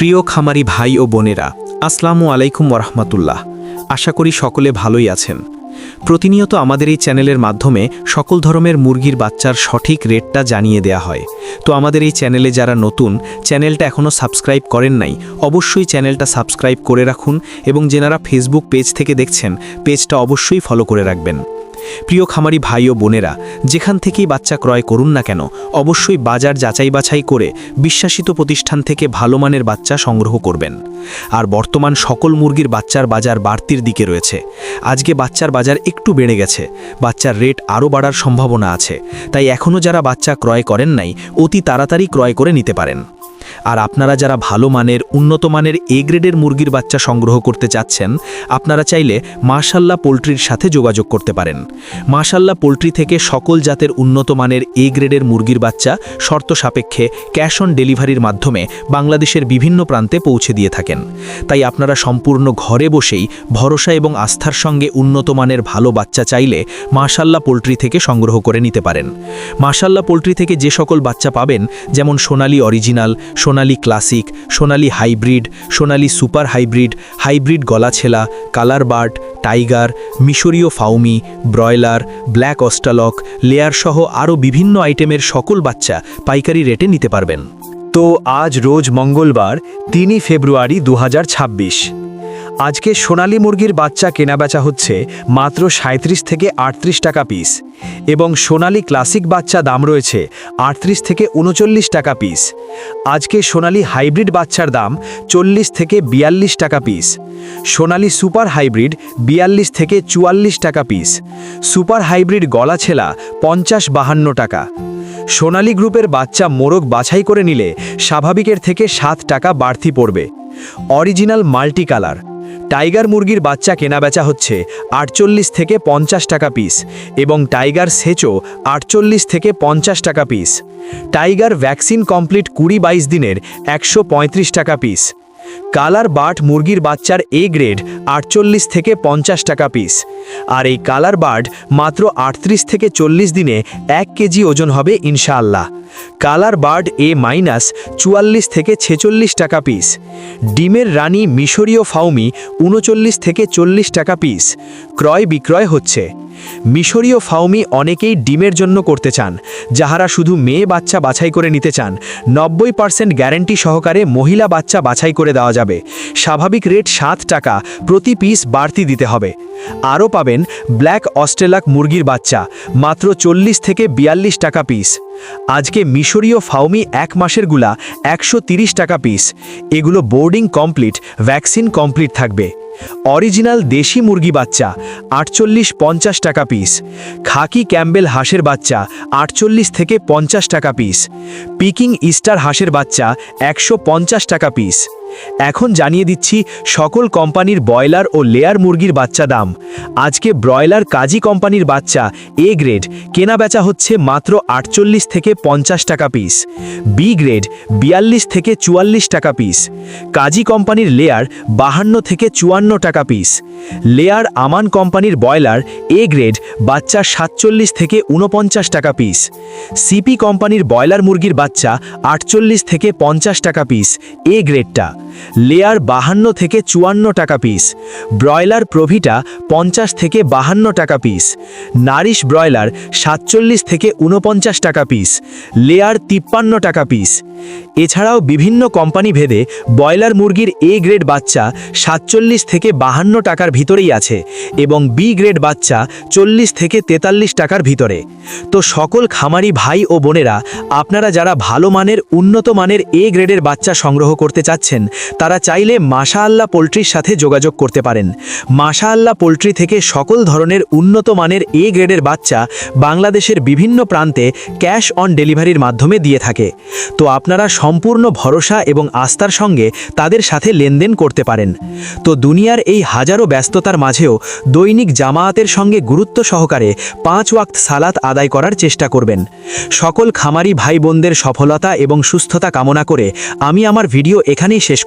প্রিয় খামারি ভাই ও বোনেরা, আসসালামু আলাইকুম ওরহমতুল্লাহ আশা করি সকলে ভালোই আছেন। প্রতিনিয়ত আমাদের এই চ্যানেলের মাধ্যমে সকল ধরনের মুরগির বাচ্চার সঠিক রেটটা জানিয়ে দেয়া হয়। তো আমাদের এই চ্যানেলে যারা নতুন, চ্যানেলটা এখনও সাবস্ক্রাইব করেন নাই, অবশ্যই চ্যানেলটা সাবস্ক্রাইব করে রাখুন এবং যেনারা ফেসবুক পেজ থেকে দেখছেন পেজটা অবশ্যই ফলো করে রাখবেন। প্রিয় খামারি ভাই ও বোনেরা, যেখান থেকেই বাচ্চা ক্রয় করুন না কেন, অবশ্যই বাজার যাচাই বাছাই করে বিশ্বাসিত প্রতিষ্ঠান থেকে ভালো মানের বাচ্চা সংগ্রহ করবেন। আর বর্তমান সকল মুরগির বাচ্চার বাজার বাড়তির দিকে রয়েছে। আজকে বাচ্চার বাজার একটু বেড়ে গেছে, বাচ্চার রেট আরও বাড়ার সম্ভাবনা আছে, তাই এখনও যারা বাচ্চা ক্রয় করেন নাই, অতি তাড়াতাড়ি ক্রয় করে নিতে পারেন। আর আপনারা যারা ভালো মানের, উন্নত মানের এ গ্রেডের মুরগির বাচ্চা সংগ্রহ করতে চাচ্ছেন, আপনারা চাইলে মাশাল্লাহ পোলট্রির সাথে যোগাযোগ করতে পারেন। মাশাল্লাহ পোলট্রি থেকে সকল জাতের উন্নত মানের এ গ্রেডের মুরগির বাচ্চা শর্ত সাপেক্ষে ক্যাশ অন ডেলিভারির মাধ্যমে বাংলাদেশের বিভিন্ন প্রান্তে পৌঁছে দিয়ে থাকেন। তাই আপনারা সম্পূর্ণ ঘরে বসেই ভরসা এবং আস্থার সঙ্গে উন্নত মানের ভালো বাচ্চা চাইলে মাশাল্লাহ পোলট্রি থেকে সংগ্রহ করে নিতে পারেন। মাশাল্লাহ পোলট্রি থেকে যে সকল বাচ্চা পাবেন, যেমন Sonali original Sonali classic, Sonali hybrid, Sonali super hybrid hybrid গলাছেলা colour bird tiger, মিশরীয় Fayoumi, broiler, black Australorp layer সহ আরও বিভিন্ন আইটেমের সকল বাচ্চা পাইকারি রেটে নিতে পারবেন। তো আজ রোজ মঙ্গলবার, তিনই ফেব্রুয়ারি দু হাজার ছাব্বিশ। আজকে সোনালী মুরগির বাচ্চা কেনাবেচা হচ্ছে মাত্র সাঁত্রিশ থেকে আটত্রিশ টাকা পিস এবং সোনালী ক্লাসিক বাচ্চা দাম রয়েছে আটত্রিশ থেকে উনচল্লিশ টাকা পিস। আজকে সোনালী হাইব্রিড বাচ্চার দাম চল্লিশ থেকে বিয়াল্লিশ টাকা পিস। সোনালী সুপার হাইব্রিড বিয়াল্লিশ থেকে চুয়াল্লিশ টাকা পিস। সুপার হাইব্রিড গলা ছেলা পঞ্চাশ বাহান্ন টাকা। সোনালী গ্রুপের বাচ্চা মোরগ বাছাই করে নিলে স্বাভাবিকের থেকে সাত টাকা বাড়তি পড়বে। অরিজিনাল মাল্টি কালার টাইগার মুরগির বাচ্চা কেনাবেচা হচ্ছে আটচল্লিশ থেকে পঞ্চাশ টাকা পিস এবং টাইগার সেচও আটচল্লিশ থেকে পঞ্চাশ টাকা পিস। টাইগার ভ্যাকসিন কমপ্লিট কুড়ি বাইশ দিনের একশো পঁয়ত্রিশ টাকা পিস। কালার বাট মুরগির বাচ্চার এ গ্রেড আটচল্লিশ থেকে পঞ্চাশ টাকা পিস। আর এই কালার বার্ড মাত্র আটত্রিশ থেকে চল্লিশ দিনে এক কেজি ওজন হবে ইনশাআল্লাহ। কালার বার্ড এ মাইনাস চুয়াল্লিশ থেকে ছেচল্লিশ টাকা পিস ডিমের রানী মিশরীয় ফাউমি উনচল্লিশ থেকে চল্লিশ টাকা পিস ক্রয় বিক্রয় হচ্ছে। মিশরীয় ফাউমি অনেকেই ডিমের জন্য করতে চান, যাহারা শুধু মেয়ে বাচ্চা বাছাই করে নিতে চান। নব্বই পার্সেন্ট গ্যারেন্টি সহকারে মহিলা বাচ্চা বাছাই করে দেওয়া যাবে। স্বাভাবিক রেট সাত টাকা, প্রতি পিস বাড়তি দিতে হবে। আরও পাবেন ব্ল্যাক অস্ট্রেলাক মুরগির বাচ্চা, মাত্র চল্লিশ থেকে বিয়াল্লিশ টাকা পিস। আজকে মিশরীয় ফাউমি এক মাসেরগুলা একশো টাকা পিস। এগুলো বোর্ডিং কমপ্লিট, ভ্যাকসিন কমপ্লিট থাকবে। অরিজিনাল দেশি মুরগি বাচ্চা, আটচল্লিশ পঞ্চাশ টাকা পিস খাকি ক্যাম্বেল হাঁসের বাচ্চা, আটচল্লিশ থেকে পঞ্চাশ টাকা পিস পিকিং ইস্টার হাঁসের বাচ্চা একশো পঞ্চাশ টাকা পিস। এখন জানিয়ে দিচ্ছি, সকল কোম্পানির ব্রয়লার ও লেয়ার মুরগির বাচ্চা দাম। আজকে ব্রয়লার কাজী কোম্পানির বাচ্চা এ গ্রেড কেনা বেচা হচ্ছে মাত্র আটচল্লিশ থেকে পঞ্চাশ টাকা পিস। বি গ্রেড, বিয়াল্লিশ থেকে চুয়াল্লিশ টাকা পিস। কাজী কোম্পানির লেয়ার, বাহান্ন থেকে চুয়ান্ন টাকা পিস। লেয়ার আমান কোম্পানির ব্রয়লার এ গ্রেড, বাচ্চা সাতচল্লিশ থেকে উনপঞ্চাশ টাকা পিস। সিপি কোম্পানির ব্রয়লার মুরগির বাচ্চা আটচল্লিশ থেকে পঞ্চাশ টাকা পিস এ গ্রেডটা লেয়ার বাহান্ন থেকে চুয়ান্ন টাকা পিস ব্রয়লার প্রভিটা পঞ্চাশ থেকে বাহান্ন টাকা পিস নারিশ ব্রয়লার সাতচল্লিশ থেকে উনপঞ্চাশ টাকা পিস লেয়ার তিপ্পান্ন টাকা পিস এছাড়াও বিভিন্ন কোম্পানি ভেদে ব্রয়লার মুরগির এ গ্রেড বাচ্চা সাতচল্লিশ থেকে বাহান্ন টাকার ভিতরেই আছে এবং বি গ্রেড বাচ্চা চল্লিশ থেকে তেতাল্লিশ টাকার ভিতরে। তো সকল খামারি ভাই ও বোনেরা, আপনারা যারা ভালো মানের, উন্নত মানের এ গ্রেডের বাচ্চা সংগ্রহ করতে চাচ্ছেন তারা চাইলে মাশা আল্লাহ পোলট্রির সাথে যোগাযোগ করতে পারেন। মাশা আল্লাহ পোলট্রি থেকে সকল ধরনের উন্নত মানের এ গ্রেডের বাচ্চা বাংলাদেশের বিভিন্ন প্রান্তে ক্যাশ অন ডেলিভারির মাধ্যমে দিয়ে থাকে। তো আপনারা সম্পূর্ণ ভরসা এবং আস্থার সঙ্গে তাদের সাথে লেনদেন করতে পারেন। তো দুনিয়ার এই হাজারো ব্যস্ততার মাঝেও দৈনিক জামায়াতের সঙ্গে গুরুত্ব সহকারে পাঁচ ওয়াক্ত সালাত আদায় করার চেষ্টা করবেন। সকল খামারি ভাই বোনদের সফলতা এবং সুস্থতা কামনা করে আমি আমার ভিডিও এখানেই শেষ